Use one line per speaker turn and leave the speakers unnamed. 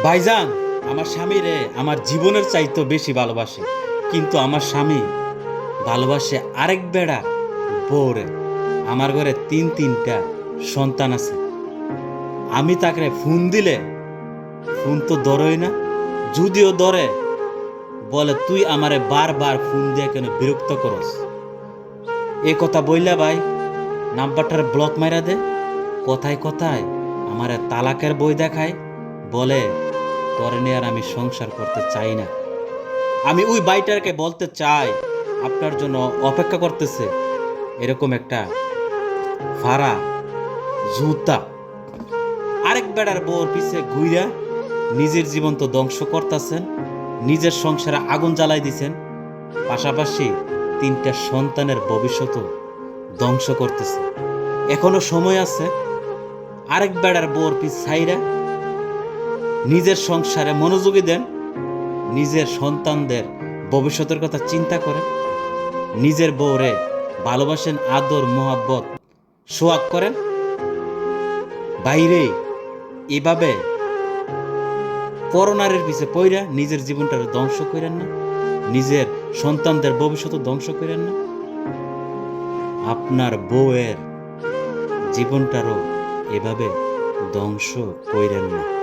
ভাইজান, আমার স্বামী রে আমার জীবনের চাইতো বেশি ভালোবাসে, কিন্তু আমার স্বামী ভালোবাসে আরেক বেড়া বউরে। আমার ঘরে তিন তিনটা সন্তান আছে। আমি তাকে ফোন দিলে, ফোন তো ধরই না, যদিও ধরে, বলে, তুই আমারে বারবার ফোন দিয়ে কেন বিরক্ত করস? এ কথা বইলা ভাই, নাম্বারটার ব্লক মাইরা দে। কথায় কথায় আমারে তালাকের বই দেখায়। বলে, তোরে আর আমি সংসার করতে চাই না। আমি ওই বাইটারকে বলতে চাই, আপনার জন্য অপেক্ষা করতেছে। এরকম একটা ফাড়া জুতা আরেক বেড়ার বউর পিছে ঘুইরা নিজের জীবন তো ধ্বংস করতেছেন, নিজের সংসারে আগুন জ্বালাই দিছেন, পাশাপাশি তিনটা সন্তানের ভবিষ্যৎও ধ্বংস করতেছে। এখনও সময় আছে, আরেক বেড়ার বউর পিছ ছাইরা নিজের সংসারে মনোযোগী দেন, নিজের সন্তানদের ভবিষ্যতের কথা চিন্তা করেন, নিজের বউরে ভালোবাসেন, আদর, মোহাব্বত, সোয়াগ করেন। বাইরে এভাবে করোনারের পিছে পইরা নিজের জীবনটা ধ্বংস করেন না, নিজের সন্তানদের ভবিষ্যৎ ধ্বংস করেন না। আপনার বউয়ের জীবনটারও এভাবে ধ্বংস কইরেন না।